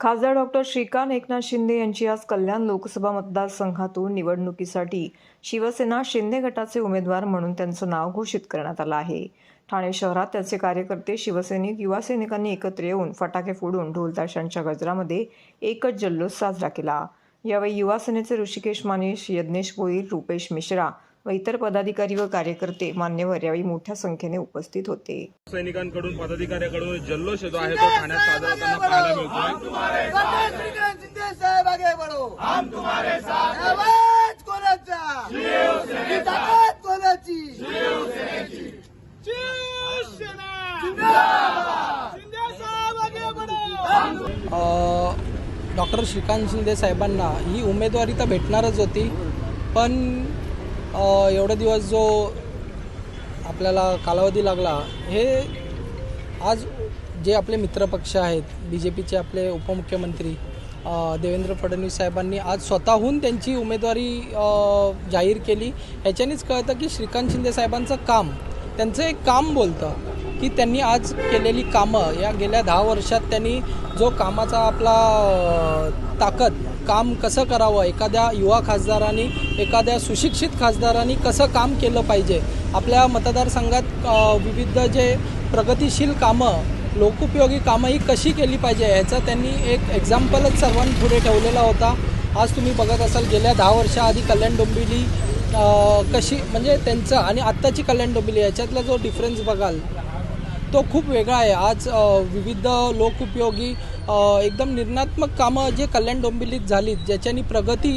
खासदार डॉक्टर श्रीकांत एकनाथ शिंदे यांची आज कल्याण लोकसभा मतदारसंघातून निवडणुकीसाठी शिवसेना शिंदे गटाचे उमेदवार म्हणून त्यांचं नाव घोषित करण्यात आलं आहे. ठाणे शहरात त्यांचे कार्यकर्ते शिवसैनिक युवा सैनिकांनी एकत्र येऊन फटाके फोडून ढोलताशांच्या गजरामध्ये एकच जल्लोष साजरा केला. यावेळी युवा सेनेचे ऋषिकेश मानेश यज्ञेश गोईल रुपेश मिश्रा व इतर पदाधिकारी व कार्यकर्ते मान्यवर यावेळी मोठ्या संख्येने उपस्थित होते. सैनिकांकडून पदाधिकाऱ्याकडून जल्लोष जो आहे तो ठाण्यात साजरा होताना पाहायला मिळतोय. सरदार श्रीकांत शिंदे साहेब आगे बढ़ो हम तुम्हारे साथ आवाज कोणाचा ताकद कोणाची शिंदे साहेब आगे बढ़ो डॉक्टर श्रीकांत शिंदे साहेबांना ही उमेदवारी तर भेटणारच होती पण एवढे दिवस जो आपल्याला कालावधी लागला हे आज जे आपले मित्रपक्ष आहेत बी जे पीचे आपले उपमुख्यमंत्री देवेंद्र फडणवीस साहेबांनी आज स्वतःहून त्यांची उमेदवारी जाहीर केली. ह्याच्यानेच कळतं की श्रीकांत शिंदे साहेबांचं काम त्यांचं एक काम बोलतं. की त्यांनी आज केलेली कामं या गेल्या दहा वर्षात त्यांनी जो कामाचा आपला ताकद काम कसं करावं एखाद्या युवा खासदारांनी एखाद्या सुशिक्षित खासदारांनी कसं काम केलं पाहिजे? आपल्या मतदारसंघात विविध जे प्रगतिशील कामं लोकोपयोगी कामं ही कशी केली पाहिजे याचा त्यांनी एक एक्झाम्पलच सर्वांपुढे ठेवलेला होता. आज तुम्ही बघत असाल गेल्या दहा वर्षाआधी कल्याण डोंबिवली कशी म्हणजे त्यांचं आणि आत्ताची कल्याण डोंबिवली याच्यातला जो डिफरन्स बघाल तो खूप वेगळा आहे. आज विविध लोकउपयोगी एकदम निर्णात्मक कामं जे कल्याण डोंबिवलीत झालीत ज्याच्यानी प्रगती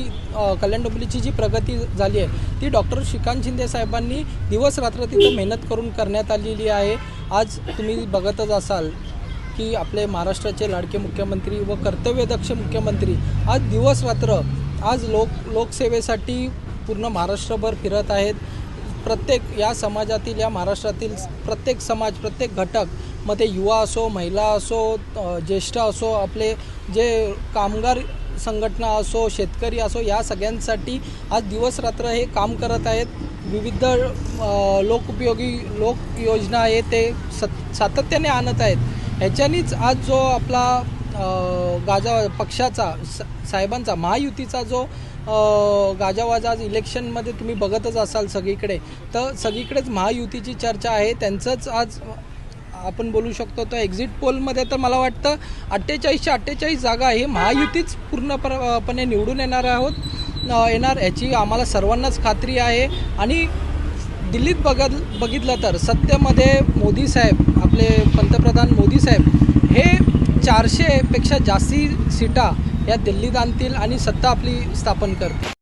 कल्याण डोंबिवलीची जी प्रगती झाली आहे ती डॉक्टर श्रीकांत शिंदे साहेबांनी दिवस रात्र तिथं मेहनत करून करण्यात आलेली आहे. आज तुम्ही बघतच असाल की आपले महाराष्ट्राचे लाडके मुख्यमंत्री व कर्तव्यदक्ष मुख्यमंत्री आज दिवस रात्र आज लोक लोकसेवेसाठी पूर्ण महाराष्ट्रभर फिरत आहेत. प्रत्येक या समाजातील या महाराष्ट्रातील प्रत्येक समाज प्रत्येक घटक मग ते युवा असो महिला असो ज्येष्ठ असो आपले जे कामगार संघटना असो शेतकरी असो या सगळ्यांसाठी आज दिवस रात्र हे काम करत आहेत. विविध लोकउपयोगी लोक योजना आहे ते सत सातत्याने आणत आहेत. ह्याच्यानीच आज जो आपला गाजा पक्षाचा स साहेबांचा महायुतीचा जो गाजावाजा आज इलेक्शनमध्ये तुम्ही बघतच असाल सगळीकडे तर सगळीकडेच महायुतीची चर्चा आहे. त्यांचंच आज आपण बोलू शकतो तर एक्झिट पोलमध्ये तर मला वाटतं अठ्ठेचाळीसशे अठ्ठेचाळीस जागा हे महायुतीच पूर्णपणे निवडून येणार आहोत. येणार याची आम्हाला सर्वांनाच खात्री आहे. आणि दिल्लीत बघत बघितलं तर सत्तेमध्ये मोदी साहेब आपले पंतप्रधान मोदी साहेब हे चारशेपेक्षा जास्ती सीटा या दिल्लीत आणतील आणि सत्ता आपली स्थापन करतील.